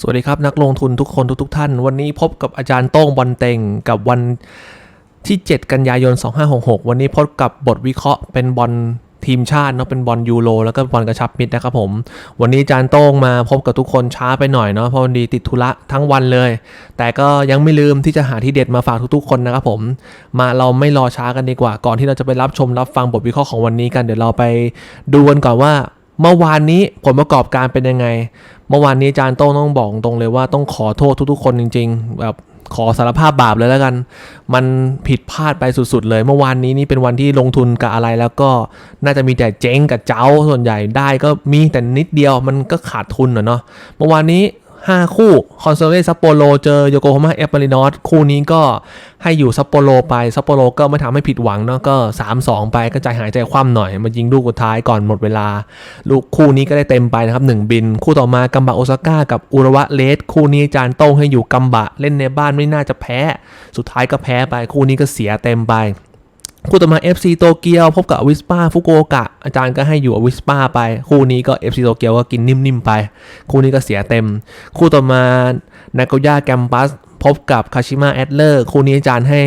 สวัสดีครับ นักลงทุนทุกคนทุกๆท่าน วันนี้พบกับอาจารย์โต้งบอลเต็งกับวันที่ 7 กันยายน 2566 วันนี้พบกับบทวิเคราะห์เป็นบอลทีมชาติเนาะเป็นบอลยูโรแล้วก็บอลกระชับมิตรนะครับผม วันนี้อาจารย์โต้งมาพบกับทุกคนช้าไปหน่อยเนาะเพราะวันดีติดธุระทั้งวันเลย แต่ก็ยังไม่ลืมที่จะหาที่เด็ดมาฝากทุกๆคนนะครับผม มาเราไม่รอช้ากันดีกว่า ก่อนที่เราจะไปรับชมรับฟังบทวิเคราะห์ของวันนี้กันเดี๋ยวเราไปดูกันก่อนว่า เมื่อวานนี้ผลประกอบการเป็นยังไง เมื่อวานนี้อาจารย์โต้งต้องบอกตรงเลยว่าต้องขอโทษทุกๆ คนจริง ๆ แบบขอสารภาพบาปเลยแล้วกัน มันผิดพลาดไปสุดๆเลย เมื่อวานนี้นี่เป็นวันที่ลงทุนกับอะไรแล้วก็น่าจะมีแต่เจ๊งกับเจ้าส่วนใหญ่ได้ก็มีแต่นิดเดียวมันก็ขาดทุนอเนาะเมื่อวานนี้ 5 คู่ คอนเซเวซัปโปโรเจอโยโกฮาม่าเอฟมารินอสคู่นี้ก็ให้อยู่ซัปโปโรไปซัปโปโรก็ไม่ทำให้ผิดหวังเนาะก็ 3-2 ไปก็ใจหายใจคว่ำหน่อย มายิงลูกสุดท้ายก่อนหมดเวลา ลูกคู่นี้ก็ได้เต็มไปนะครับ 1 บิน คู่ต่อมากัมบะโอซาก้ากับอุระวะเลสคู่นี้อาจารย์โต้งให้อยู่กัมบะเล่นในบ้านไม่น่าจะแพ้ สุดท้ายก็แพ้ไปคู่นี้ก็เสียเต็มไป คู่ต่อมา FC โตเกียวพบกับอวิสปาฟุกโอกะ อาจารย์ก็ให้อยู่อวิสปาไป คู่นี้ก็ FC โตเกียวก็กินนิ่มๆไป คู่นี้ก็เสียเต็ม คู่ต่อมานาโกย่าแกมปัสพบกับคาชิมะแอดเลอร์คู่นี้อาจารย์ให้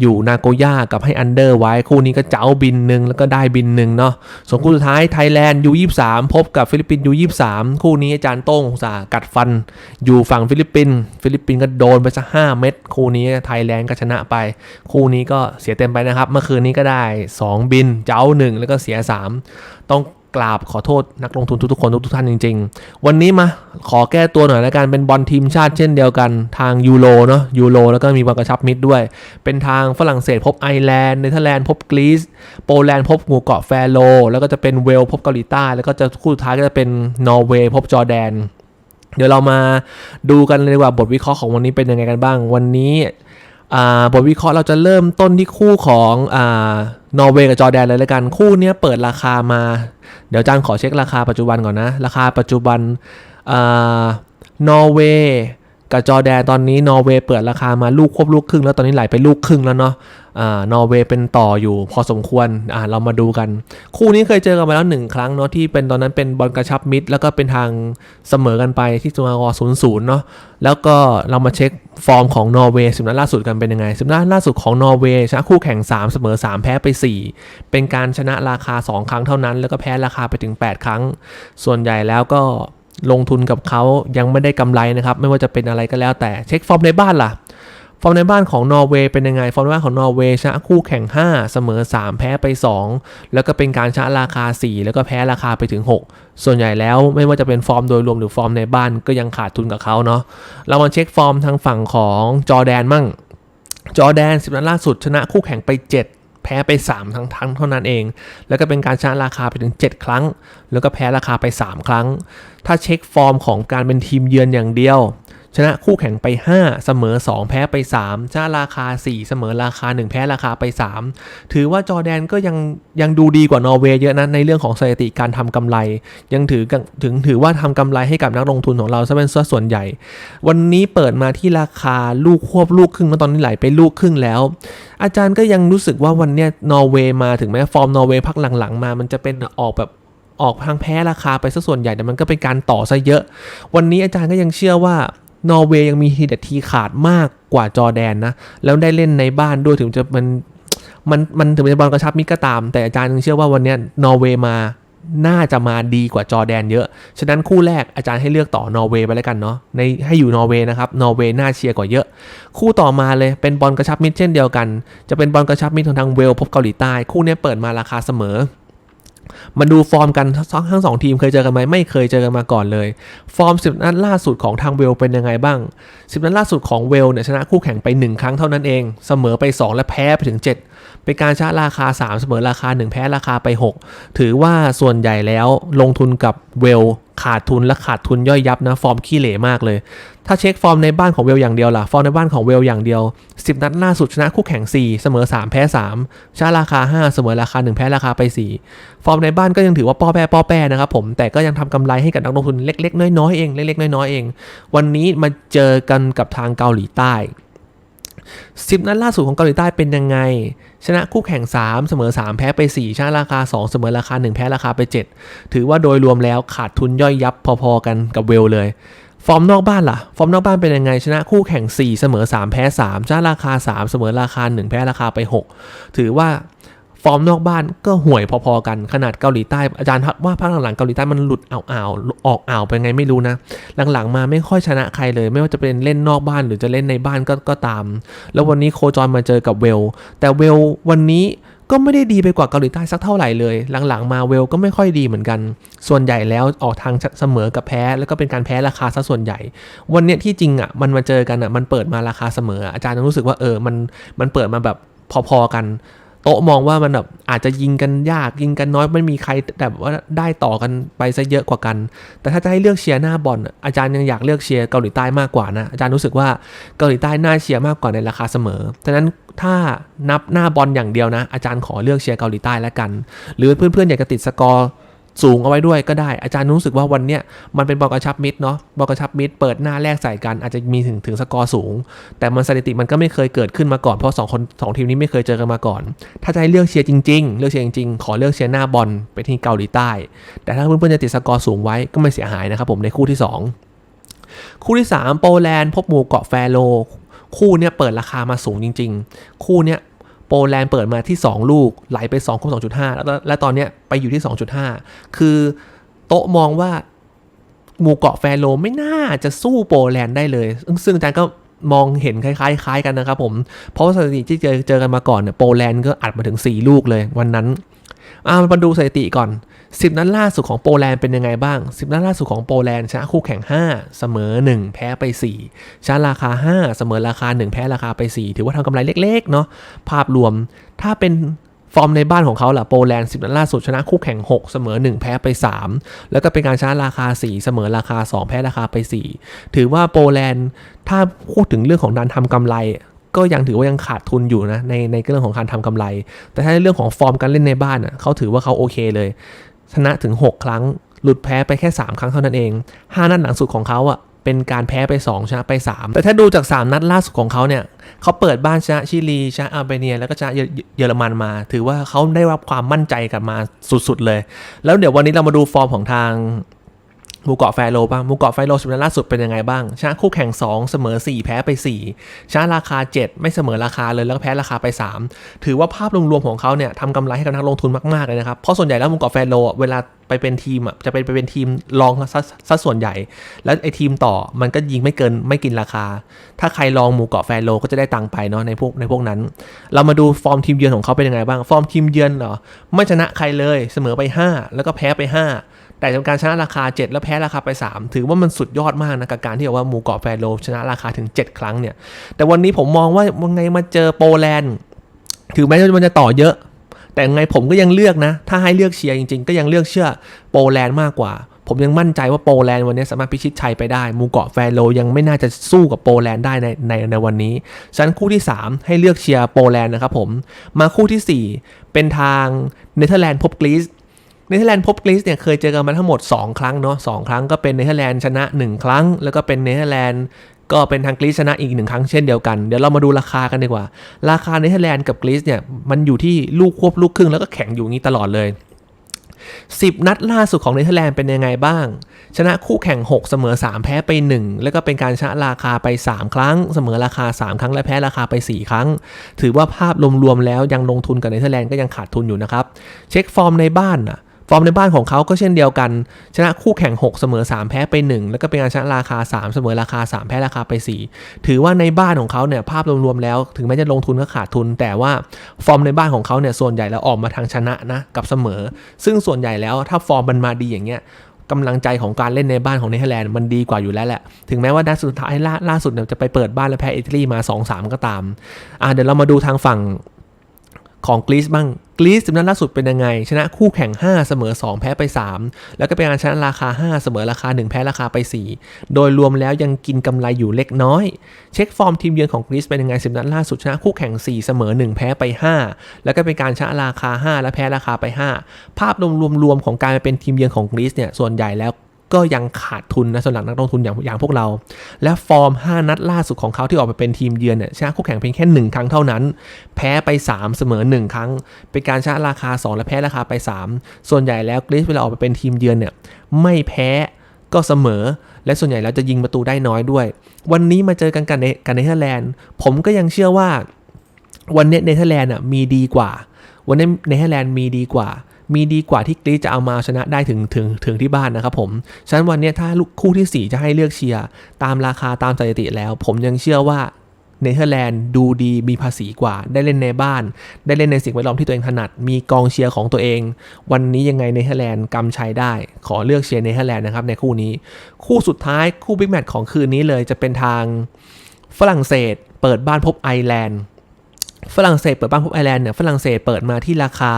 อยู่นาโกย่ากับให้อันเดอร์ไว้คู่นี้ก็เจ้าบินหนึ่งแล้วก็ได้บินหนึ่งเนาะส่วนคู่สุดท้ายไทยแลนด์ยูยี่สามพบกับฟิลิปปินส์ยูยี่สามคู่นี้อาจารย์โต้งสาห์กัดฟัน อยู่ฝั่งฟิลิปปินส์ฟิลิปปินส์ก็โดนไปสักห้าเม็ดคู่นี้ไทยแลนด์ก็ชนะไป คู่นี้ก็เสียเต็มไปนะครับ เมื่อคืนนี้ก็ได้ 2 บินเจ้าหนึ่งแล้วก็เสีย 3 ต้อง กราบขอโทษนักลงทุนทุกๆคนทุกๆท่านจริง ๆ วันนี้มาขอแก้ตัวหน่อยล้วกันเป็นบอลทีมชาติเช่นเดียวกันทางยูโรเนาะยูโรแล้วก็มีบอลกระชับมิตรด้วย เป็นทางฝรั่งเศสพบไอร์แลนด์เนเธอร์แลนด์พบกรีซโปแลนด์พบหมู่เกาะแฟโรแล้วก็จะเป็นเวลพบเกาหลีใต้แล้วก็จะคู่สุดท้ายก็จะเป็นนอร์เวย์พบจอร์แดน เดี๋ยวเรามาดูกันเลยว่าบทวิเคราะห์ของวันนี้เป็นยังไงกันบ้างวันนี้ บทวิเคราะห์เราจะเริ่มต้นที่คู่ของอนอร์เวย์กับจอร์แดนเลยละกัน คู่นี้เปิดราคามา เดี๋ยวอาจารย์ขอเช็คราคาปัจจุบันก่อนนะ ราคาปัจจุบันนอร์เวย์กับจอร์แดนตอนนี้นอร์เวย์เปิดราคามาลูกควบลูกครึ่ง แล้วตอนนี้ไหลไปลูกครึ่งแล้วเนาะ นอร์เวย์เป็นต่ออยู่พอสมควรอ่าเรามาดูกัน คู่นี้เคยเจอกันมาแล้วหนึ่งครั้งเนาะที่เป็นตอนนั้นเป็นบอลกระชับมิตรแล้วก็เป็นทางเสมอกันไปที่สมากรศูนย์ศูนย์เนาะแล้วก็เรามาเช็คฟอร์มของนอร์เวย์สิบนัดล่าสุดกันเป็นยังไงสิบนัดล่าสุดของนอร์เวย์ชนะคู่แข่ง 3 เสมอ 3 แพ้ไป 4 เป็นการชนะราคา 2 ครั้งเท่านั้น แล้วก็แพ้ราคาไปถึง 8 ครั้ง ส่วนใหญ่แล้วก็ลงทุนกับเขายังไม่ได้กำไรนะครับ ไม่ว่าจะเป็นอะไรก็แล้วแต่เช็คฟอร์มในบ้านล่ะ ฟอร์มในบ้านของนอร์เวย์เป็นยังไง ฟอร์มในบ้านของนอร์เวย์ชนะคู่แข่ง 5 เสมอ 3 แพ้ไป 2 แล้วก็เป็นการชนะราคา 4 แล้วก็แพ้ราคาไปถึง 6 ส่วนใหญ่แล้วไม่ว่าจะเป็นฟอร์มโดยรวมหรือฟอร์มในบ้านก็ยังขาดทุนกับเขาเนาะ เรามาเช็คฟอร์มทางฝั่งของจอแดนมั่ง จอแดนสิบนัดล่าสุดชนะคู่แข่งไป 7แพ้ไป 3 ทั้งทั้งเท่านั้นเอง แล้วก็เป็นการชนะราคาไปถึง 7 ครั้ง แล้วก็แพ้ราคาไป 3 ครั้ง ถ้าเช็คฟอร์มของการเป็นทีมเยือนอย่างเดียว ชนะคู่แข่งไป 5 เสมอ 2 แพ้ไป 3 ชนะราคา 4 เสมอราคา 1 แพ้ราคาไป 3 ถือว่าจอแดนก็ยังยังดูดีกว่านอร์เวย์เยอะนะในเรื่องของสถิติการทำกำไร ยังถือถึงถือว่าทำกำไรให้กับนักลงทุนของเราซะเป็นสัดส่วนใหญ่ วันนี้เปิดมาที่ราคาลูกควบลูกครึ่งแล้วตอนนี้ไหลไปลูกครึ่งแล้ว อาจารย์ก็ยังรู้สึกว่าวันเนี้ยนอร์เวย์มาถึงแม้ฟอร์มนอร์เวย์พักหลังๆมามันจะเป็นออกแบบออกทางแพ้ราคาไปซะส่วนใหญ่แต่มันก็เป็นการต่อซะเยอะ วันนี้อาจารย์ก็ยังเชื่อว่า นอร์เวย์ยังมีทีเด็ดทีขาดมากกว่าจอแดนนะ แล้วได้เล่นในบ้านด้วยถึงจะมันมันมันถึงเป็นบอลกระชับมิตรก็ตาม แต่อาจารย์ยังเชื่อว่าวันนี้นอร์เวย์มาน่าจะมาดีกว่าจอแดนเยอะ ฉะนั้นคู่แรกอาจารย์ให้เลือกต่อนอร์เวย์ไปแล้วกันเนาะ ในให้อยู่นอร์เวย์นะครับ นอร์เวย์น่าเชียร์กว่าเยอะ คู่ต่อมาเลยเป็นบอลกระชับมิตรเช่นเดียวกัน จะเป็นบอลกระชับมิตรของทางเวลพบเกาหลีใต้ คู่นี้เปิดมาราคาเสมอ มาดูฟอร์มกันทั้งสองทีมเคยเจอกันไหมไม่เคยเจอกันมาก่อนเลย ฟอร์ม 10 นัดล่าสุดของทางเวลเป็นยังไงบ้าง 10 นัดล่าสุดของเวลเนี่ยชนะคู่แข่งไป 1 ครั้งเท่านั้นเอง เสมอไป 2 และแพ้ไปถึง 7 เป็นการชะราคา 3 เสมอราคา 1 แพ้ราคาไป 6 ถือว่าส่วนใหญ่แล้วลงทุนกับเวลขาดทุนและขาดทุนย่อยยับนะ ฟอร์มขี้เหร่มากเลย ถ้าเช็คฟอร์มในบ้านของเวลอย่างเดียวล่ะ ฟอร์มในบ้านของเวลอย่างเดียว 10 นัดล่าสุดชนะคู่แข่ง 4 เสมอ 3 แพ้ 3 ชนะราคา 5 เสมอราคา 1 แพ้ราคาไป 4 ฟอร์มในบ้านก็ยังถือว่าป้อแป้ป้อแป้นะครับผม แต่ก็ยังทำกำไรให้กับนักลงทุนเล็ก ๆ น้อยๆเอง เล็กๆน้อยๆเอง วันนี้มาเจอกันกับทางเกาหลีใต้ 10 นัดล่าสุดของเกาหลีใต้เป็นยังไง ชนะคู่แข่ง 3 เสมอ 3 แพ้ไป 4 ชนะราคา 2 เสมอราคา 1 แพ้ราคาไป 7 ถือว่าโดยรวมแล้วขาดทุนย่อยยับพอๆกันกับเวลเลย ฟอร์มนอกบ้านล่ะ ฟอร์มนอกบ้านเป็นยังไง ชนะคู่แข่ง 4 เสมอ 3 แพ้ 3 ชนะราคา 3 เสมอราคา 1 แพ้ราคาไป 6 ถือว่า ฟอร์มนอกบ้านก็ห่วยพอๆกันขนาดเกาหลีใต้อาจารย์ว่าภาคหลังๆเกาหลีใต้มันหลุดอ่าวๆออกอ่าวไปไงไม่รู้นะ หลังๆมาไม่ค่อยชนะใครเลย ไม่ว่าจะเป็นเล่นนอกบ้านหรือจะเล่นในบ้านก็ก็ตาม แล้ววันนี้โคจรมาเจอกับเวล แต่เวลวันนี้ก็ไม่ได้ดีไปกว่าเกาหลีใต้สักเท่าไหร่เลย หลังๆมาเวลก็ไม่ค่อยดีเหมือนกัน ส่วนใหญ่แล้วออกทางเสมอกับแพ้ แล้วก็เป็นการแพ้ราคาซะส่วนใหญ่ วันเนี้ยที่จริงอะมันมาเจอกันอะมันเปิดมาราคาเสมอ อาจารย์รู้สึกว่าเออมันมันเปิดมาแบบพอๆกัน โต๊ะมองว่ามันแบบอาจจะยิงกันยากยิงกันน้อยไม่มีใครแบบว่าได้ต่อกันไปซะเยอะกว่ากัน แต่ถ้าจะให้เลือกเชียร์หน้าบอลอาจารย์ยังอยากเลือกเชียร์เกาหลีใต้มากกว่านะอาจารย์รู้สึกว่าเกาหลีใต้น่าเชียร์มากกว่าในราคาเสมอฉะนั้นถ้านับหน้าบอลอย่างเดียวนะ อาจารย์ขอเลือกเชียร์เกาหลีใต้แล้วกัน หรือเพื่อนๆอยากจะติดสกอร์ สูงเอาไว้ด้วยก็ได้ อาจารย์รู้สึกว่าวันเนี้ยมันเป็นบอลกระชับมิดเนาะบอลกระชับมิดเปิดหน้าแรกใส่กันอาจจะมีถึงถึงสกอร์สูง แต่มันสถิติมันก็ไม่เคยเกิดขึ้นมาก่อนเพราะสองคนสองทีมนี้ไม่เคยเจอกันมาก่อน ถ้าจะให้เลือกเชียร์จริงๆ เลือกเชียร์จริงๆ ขอเลือกเชียร์หน้าบอลไปที่เกาหลีใต้ แต่ถ้าเพื่อนๆจะติดสกอร์สูงไว้ก็ไม่เสียหายนะครับผมในคู่ที่ 2 คู่ที่ 3 โปแลนด์พบหมู่เกาะแฟโรคู่เนี้ยเปิดราคามาสูงจริง ๆ คู่เนี้ย ปแลนด์เปิดมาที่ 2 ลูก ไหลไป2คูณ2.5 แล้วและตอนเนี้ยไปอยู่ที่ 2.5 คือโต๊ะมองว่าหมู่เกาะแฟโรไม่น่าจะสู้โปแลนด์ได้เลย ซึ่งอาจารย์ก็มองเห็นคล้ายๆคล้ายกันนะครับผม เพราะว่าสถิติที่เจอเจอกันมาก่อนเนี่ยโปแลนด์ก็อัดมาถึง 4 ลูกเลยวันนั้น อ่ามาดูสถิติก่อน 10 นัดล่าสุดของโปแลนด์เป็นยังไงบ้าง 10 นัดล่าสุดของโปแลนด์ชนะคู่แข่ง 5 เสมอ 1 แพ้ไป 4ชนะราคา 5 เสมอราคา 1 แพ้ราคาไป 4 ถือว่าทำกำไรเล็ก ๆ เนาะภาพรวมถ้าเป็นฟอร์มในบ้านของเขาล่ะโปแลนด์ 10 นัดล่าสุดชนะคู่แข่ง 6 เสมอ 1 แพ้ไป 3 แล้วก็เป็นการชนะราคา 4 เสมอราคา 2 แพ้ราคาไป 4 ถือว่าโปแลนด์ถ้าพูดถึงเรื่องของการทำกำไร ก็ยังถือว่ายังขาดทุนอยู่นะในในเรื่องของการทำกำไร แต่ถ้าในเรื่องของฟอร์มการเล่นในบ้านอะเขาถือว่าเขาโอเคเลย ชนะถึง 6 ครั้ง หลุดแพ้ไปแค่ 3 ครั้งเท่านั้นเอง 5 นัดหลังสุดของเขาอะเป็นการแพ้ไป 2 ชนะไป 3 แต่ถ้าดูจาก 3 นัดล่าสุดของเขาเนี่ยเขาเปิดบ้านชนะชิลีชนะอาร์เบเนีย แล้วก็ชนะเยอรมันมา ถือว่าเขาได้รับความมั่นใจกลับมาสุดๆเลย แล้วเดี๋ยววันนี้เรามาดูฟอร์มของทาง หมู่เกาะไฟโลบ้างหมู่เกาะไฟโลสุดล่าสุดเป็นยังไงบ้างชนะคู่แข่ง 2 เสมอ 4 แพ้ไป 4ชนะราคา 7 ไม่เสมอราคาเลยแล้วก็แพ้ราคาไป 3 ถือว่าภาพรวมๆของเขาเนี่ยทำกำไรให้กับนักลงทุนมากๆเลยนะครับ เพราะส่วนใหญ่แล้วหมู่เกาะไฟโลอ่เวลาไปเป็นทีมอะจะไปไปเป็นทีมรองซะส่วนใหญ่ แล้วไอ้ทีมต่อมันก็ยิงไม่เกินไม่กินราคา ถ้าใครลองหมู่เกาะแฟโลก็จะได้ตังค์ไปเนาะในพวกในพวกนั้น เรามาดูฟอร์มทีมเยือนของเขาเป็นยังไงบ้าง ฟอร์มทีมเยือนเหรอไม่ชนะใครเลยเสมอไป 5 แล้วก็แพ้ไป 5 แต่จากการชนะราคา 7 แล้วแพ้ราคาไป 3 ถือว่ามันสุดยอดมากนะกับการที่บอกว่าหมู่เกาะแฟโลชนะราคาถึง 7 ครั้งเนี่ย แต่วันนี้ผมมองว่าวันไงมาเจอโปแลนด์ถือแม้ว่ามันจะต่อเยอะ แต่ไงผมก็ยังเลือกนะ ถ้าให้เลือกเชียร์จริงๆ ก็ยังเลือกเชื่อโปแลนด์มากกว่า ผมยังมั่นใจว่าโปแลนด์วันนี้สามารถพิชิตชัยไปได้หมูเกาะแฟโลยังไม่น่าจะสู้กับโปแลนด์ได้ในในในวันนี้ฉะนั้นคู่ที่ 3 ให้เลือกเชียร์โปแลนด์นะครับผมมาคู่ทีสี่4 เป็นทางเนเธอร์แลนด์พบกรีซ เนเธอร์แลนด์พบกรีซเนี่ยเคยเจอกันมาทั้งหมด 2 ครั้งเนาะสครั้งก็เป็นเนเธอร์แลนด์ชนะ 1 ครั้ง แล้วก็เป็นเนเธอร์แลนด์ก็เป็นทางกรีซชนะอีกหนึ่งครั้งเช่นเดียวกัน เดี๋ยวเรามาดูราคากันดีกว่า ราคาเนเธอร์แลนด์กับกรีซเนี่ยมันอยู่ที่ลูกควบลูกครึ่งแล้วก็แข็งอยู่งี้ตลอดเลย 10 นัดล่าสุดของเนเธอร์แลนด์เป็นยังไงบ้าง ชนะคู่แข่ง 6 เสมอ 3 แพ้ไป 1 แล้วก็เป็นการชนะราคาไป 3 ครั้ง เสมอราคา 3 ครั้งและแพ้ราคาไป 4 ครั้ง ถือว่าภาพรวมๆแล้วยังลงทุนกับเนเธอร์แลนด์ก็ยังขาดทุนอยู่นะครับ เช็คฟอร์มในบ้านอะ ฟอร์มในบ้านของเขาก็เช่นเดียวกัน ชนะคู่แข่ง 6 เสมอ 3 แพ้ไป 1 แล้วก็เป็นการชนะราคา 3 เสมอราคา 3 แพ้ราคาไป 4 ถือว่าในบ้านของเขาเนี่ยภาพรวมๆแล้ว ถึงแม้จะลงทุนก็ขาดทุน แต่ว่าฟอร์มในบ้านของเขาเนี่ยส่วนใหญ่แล้วออกมาทางชนะนะกับเสมอ ซึ่งส่วนใหญ่แล้วถ้าฟอร์มมันมาดีอย่างเงี้ยกำลังใจของการเล่นในบ้านของเนเธอร์แลนด์มันดีกว่าอยู่แล้วแหละ ถึงแม้ว่านัดสุดท้ายล่าล่าสุดเนี่ยจะไปเปิดบ้านและแพ้อิตาลีมา 2-3 ก็ตามอ่าเดี๋ยวเรามาดูทางฝั่ง ของกรีซบ้างกรีซสิบนัดล่าสุดเป็นยังไง ชนะคู่แข่ง 5 เสมอ 2 แพ้ไป 3 แล้วก็เป็นการชนะราคา 5 เสมอราคา 1 แพ้ราคาไป 4 โดยรวมแล้วยังกินกำไรอยู่เล็กน้อย เช็คฟอร์มทีมเยือนของกรีซเป็นยังไงสิบนัดล่าสุดชนะคู่แข่ง 4 เสมอ 1 แพ้ไป 5 แล้วก็เป็นการชนะราคา 5 และแพ้ราคาไป 5 ภาพรวมๆของการเป็นทีมเยือนของกรีซเนี่ยส่วนใหญ่แล้ว ก็ยังขาดทุนนะสำหรับนักลงทุนอย่างอย่างพวกเรา และฟอร์ม 5 นัดล่าสุดของเขาที่ออกไปเป็นทีมเยือนเนี่ยชนะคู่แข่งเพียงแค่ 1 ครั้งเท่านั้น แพ้ไป 3 เสมอ 1 ครั้ง เป็นการชนะราคา 2 และแพ้ราคาไป 3 ส่วนใหญ่แล้วกรีซเวลาออกไปเป็นทีมเยือนเนี่ยไม่แพ้ก็เสมอ และส่วนใหญ่แล้วจะยิงประตูได้น้อยด้วย วันนี้มาเจอกันกันในกันเนเธอร์แลนด์ผมก็ยังเชื่อว่าวันนี้เนเธอร์แลนด์อะมีดีกว่า วันนี้เนเธอร์แลนด์มีดีกว่า มีดีกว่าที่กรีจะเอามาชนะได้ถึงถึงถึงที่บ้านนะครับผมฉะนั้นวันนี้ถ้าลูกคู่ที่ 4 จะให้เลือกเชียร์ตามราคาตามสถิติแล้ว ผมยังเชื่อว่าเนเธอร์แลนด์ดูดีมีภาษีกว่า ได้เล่นในบ้าน ได้เล่นในสิ่งแวดล้อมที่ตัวเองถนัด มีกองเชียร์ของตัวเอง วันนี้ยังไงเนเธอร์แลนด์กำชัยได้ ขอเลือกเชียร์เนเธอร์แลนด์นะครับในคู่นี้ คู่สุดท้ายคู่บิ๊กแมตช์ของคืนนี้เลยจะเป็นทางฝรั่งเศส เปิดบ้านพบไอร์แลนด์ ฝรั่งเศสเปิดบ้านพบไอร์แลนด์เนี่ยฝรั่งเศสเปิดมาที่ราคา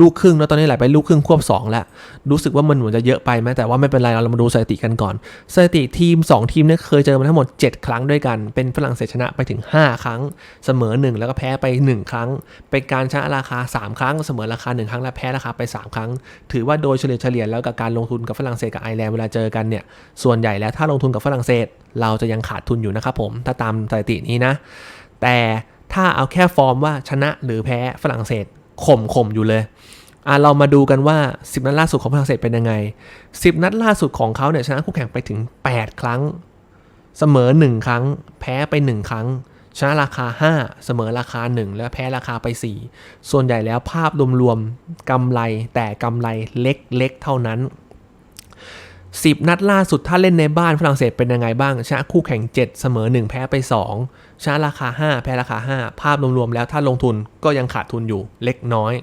ลูกครึ่งแล้วตอนนี้ไหลไปลูกครึ่งควบ 2 แล้ว รู้สึกว่ามันเหมือนจะเยอะไปไหมแต่ว่าไม่เป็นไร เรามาดูสถิติกันก่อน สถิติทีม 2 ทีมเนี่ยเคยเจอมาทั้งหมด 7 ครั้งด้วยกัน เป็นฝรั่งเศสชนะไปถึง 5 ครั้ง เสมอ 1 แล้วก็แพ้ไป 1 ครั้ง เป็นการชนะราคา 3 ครั้ง เสมอราคา 1 ครั้งและแพ้ราคาไป 3 ครั้ง ถือว่าโดยเฉลี่ยเฉลี่ยแล้วกับการลงทุนกับฝรั่งเศสกับไอร์แลนด์เวลาเจอกันเนี่ยส่วนใหญ่แล้วถ้าลงทุนกับฝรั่งเศส เราจะยังขาดทุนอยู่นะครับผมถ้าตามสถิตินี้นะ แต่ ถ้าเอาแค่ฟอร์มว่าชนะหรือแพ้ฝรั่งเศสข่มข่มอยู่เลยอะเรามาดูกันว่า 10 นัดล่าสุดของฝรั่งเศสเป็นยังไง 10 นัดล่าสุดของเขาเนี่ยชนะคู่แข่งไปถึง 8 ครั้ง เสมอ 1 ครั้ง แพ้ไป 1 ครั้ง ชนะราคา 5 เสมอราคา 1 และแพ้ราคาไป 4 ส่วนใหญ่แล้วภาพรวมๆกำไรแต่กำไรเล็กๆเท่านั้น 10 นัดล่าสุดถ้าเล่นในบ้านฝรั่งเศสเป็นยังไงบ้าง ชนะคู่แข่ง 7 เสมอ 1 แพ้ไป 2 ชนะราคา 5 แพ้ราคา 5 ภาพรวมๆแล้วถ้าลงทุนก็ยังขาดทุนอยู่เล็กน้อย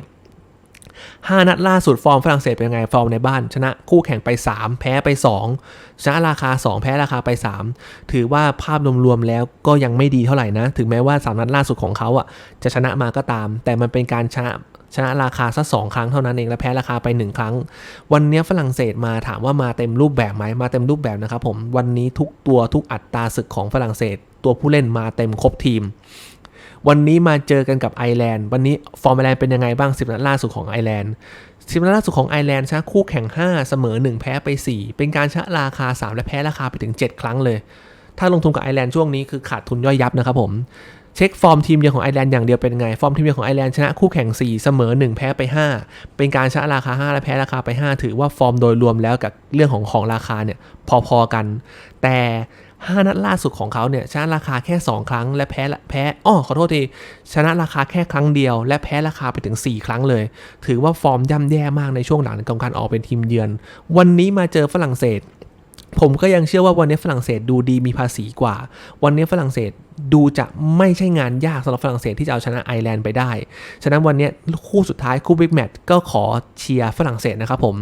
5 นัดล่าสุดฟอร์มฝรั่งเศสเป็นยังไงฟอร์มในบ้าน ชนะคู่แข่งไป 3 แพ้ไป 2 ชนะราคา 2 แพ้ราคาไป 3 ถือว่าภาพรวมๆแล้วก็ยังไม่ดีเท่าไหร่นะ ถึงแม้ว่า 3 นัดล่าสุดของเขาอะจะชนะมาก็ตาม แต่มันเป็นการชนะ ชนะราคาสักสองครั้งเท่านั้นเองและแพ้ราคาไป 1 ครั้ง วันนี้ฝรั่งเศสมาถามว่ามาเต็มรูปแบบไหมมาเต็มรูปแบบนะครับผมวันนี้ทุกตัวทุกอัตราศึกของฝรั่งเศส ตัวผู้เล่นมาเต็มครบทีม วันนี้มาเจอกันกับไอร์แลนด์วันนี้ฟอร์มไอร์แลนด์เป็นยังไงบ้าง10นัดล่าสุดของไอร์แลนด์10นัดล่าสุดของไอร์แลนด์ชนะคู่แข่ง 5 เสมอ 1 แพ้ไป 4 เป็นการชนะราคา 3 และแพ้ราคาไปถึง 7 ครั้งเลย ถ้าลงทุนกับไอร์แลนด์ช่วงนี้คือขาดทุนย่อยยับนะครับผม เช็คฟอร์มทีมเยือนของไอร์แลนด์อย่างเดียวเป็นไง ฟอร์มทีมเยือนของไอร์แลนด์ชนะคู่แข่ง 4 เสมอ 1 แพ้ไป 5 เป็นการชนะราคา 5 และแพ้ราคาไป 5 ถือว่าฟอร์มโดยรวมแล้วกับเรื่องของของราคาเนี่ยพอๆกัน แต่ 5 นัดล่าสุดของเขาเนี่ยชนะราคาแค่ 2 ครั้ง และแพ้แพ้อ้อขอโทษทีชนะราคาแค่ครั้งเดียว และแพ้ราคาไปถึง 4 ครั้งเลย ถือว่าฟอร์มย่ำแย่มากในช่วงหลังของการออกเป็นทีมเยือน วันนี้มาเจอฝรั่งเศส ผมก็ยังเชื่อว่าวันนี้ฝรั่งเศสดูดีมีภาษีกว่า วันนี้ฝรั่งเศสดูจะไม่ใช่งานยากสำหรับฝรั่งเศสที่จะเอาชนะไอร์แลนด์ไปได้ ฉะนั้นวันนี้คู่สุดท้ายคู่บิ๊กแมตช์ก็ขอเชียร์ฝรั่งเศสนะครับผม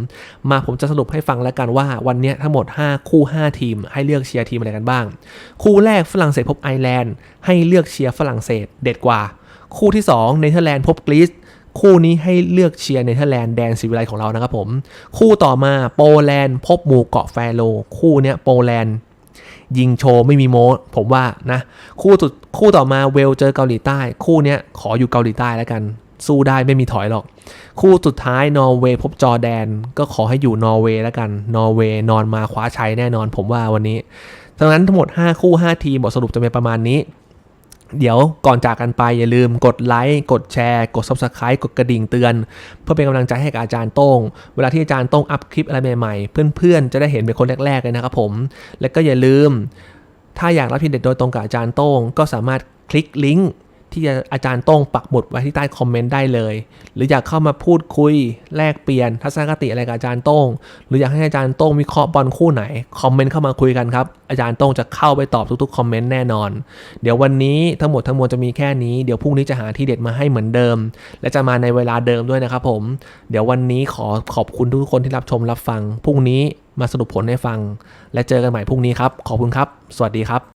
มาผมจะสรุปให้ฟังแล้วกันว่าวันนี้ทั้งหมด 5 คู่ 5 ทีม ให้เลือกเชียร์ทีมอะไรกันบ้าง คู่แรกฝรั่งเศสพบไอร์แลนด์ให้เลือกเชียร์ฝรั่งเศสเด็ดกว่า คู่ที่2เนเธอร์แลนด์พบกรีซ คู่นี้ให้เลือกเชียร์เนเธอร์แลนด์แดนศิวิไลของเรานะครับผม คู่ต่อมาโปแลนด์พบหมู่เกาะแฟโรคู่เนี้ยโปแลนด์ยิงโชว์ไม่มีโม้ผมว่านะ คู่สุดคู่ต่อมาเวลเจอเกาหลีใต้ คู่เนี้ยขออยู่เกาหลีใต้แล้วกัน สู้ได้ไม่มีถอยหรอก คู่สุดท้ายนอร์เวย์พบจอร์แดน ก็ขอให้อยู่นอร์เวย์แล้วกัน นอร์เวย์นอนมาคว้าชัยแน่นอนผมว่าวันนี้ดังนั้นทั้งหมด 5 คู่ 5 ทีมบทสรุปจะเป็นประมาณนี้ เดี๋ยวก่อนจากกันไปอย่าลืมกดไลค์กดแชร์ กด Subscribe กดกระดิ่งเตือน เพื่อเป็นกำลังใจให้กับอาจารย์โต้ง เวลาที่อาจารย์โต้งอัพคลิปอะไรใหม่ๆ เพื่อนๆ จะได้เห็นเป็นคนแรกๆเลยนะครับผม และก็อย่าลืม ถ้าอยากรับพิเด็ดโดยตรงกับอาจารย์โต้ง ก็สามารถคลิกลิงก์ ที่อาจารย์ต้งปักหมุดไว้ที่ใต้คอมเมนต์ได้เลย หรืออยากเข้ามาพูดคุยแลกเปลี่ยนทัศนคติอะไรกับอาจารย์ต้ง หรืออยากให้อาจารย์ต้งวิเคราะห์บอลคู่ไหนคอมเมนต์เข้ามาคุยกันครับอาจารย์ต้งจะเข้าไปตอบทุกๆคอมเมนต์แน่นอน เดี๋ยววันนี้ทั้งหมดทั้งมวลจะมีแค่นี้เดี๋ยวพรุ่งนี้จะหาที่เด็ดมาให้เหมือนเดิม และจะมาในเวลาเดิมด้วยนะครับผมเดี๋ยววันนี้ขอขอบคุณทุกคนที่รับชมรับฟังพรุ่งนี้มาสรุปผลให้ฟัง และเจอกันใหม่พรุ่งนี้ครับขอบคุณครับ สวัสดีครับ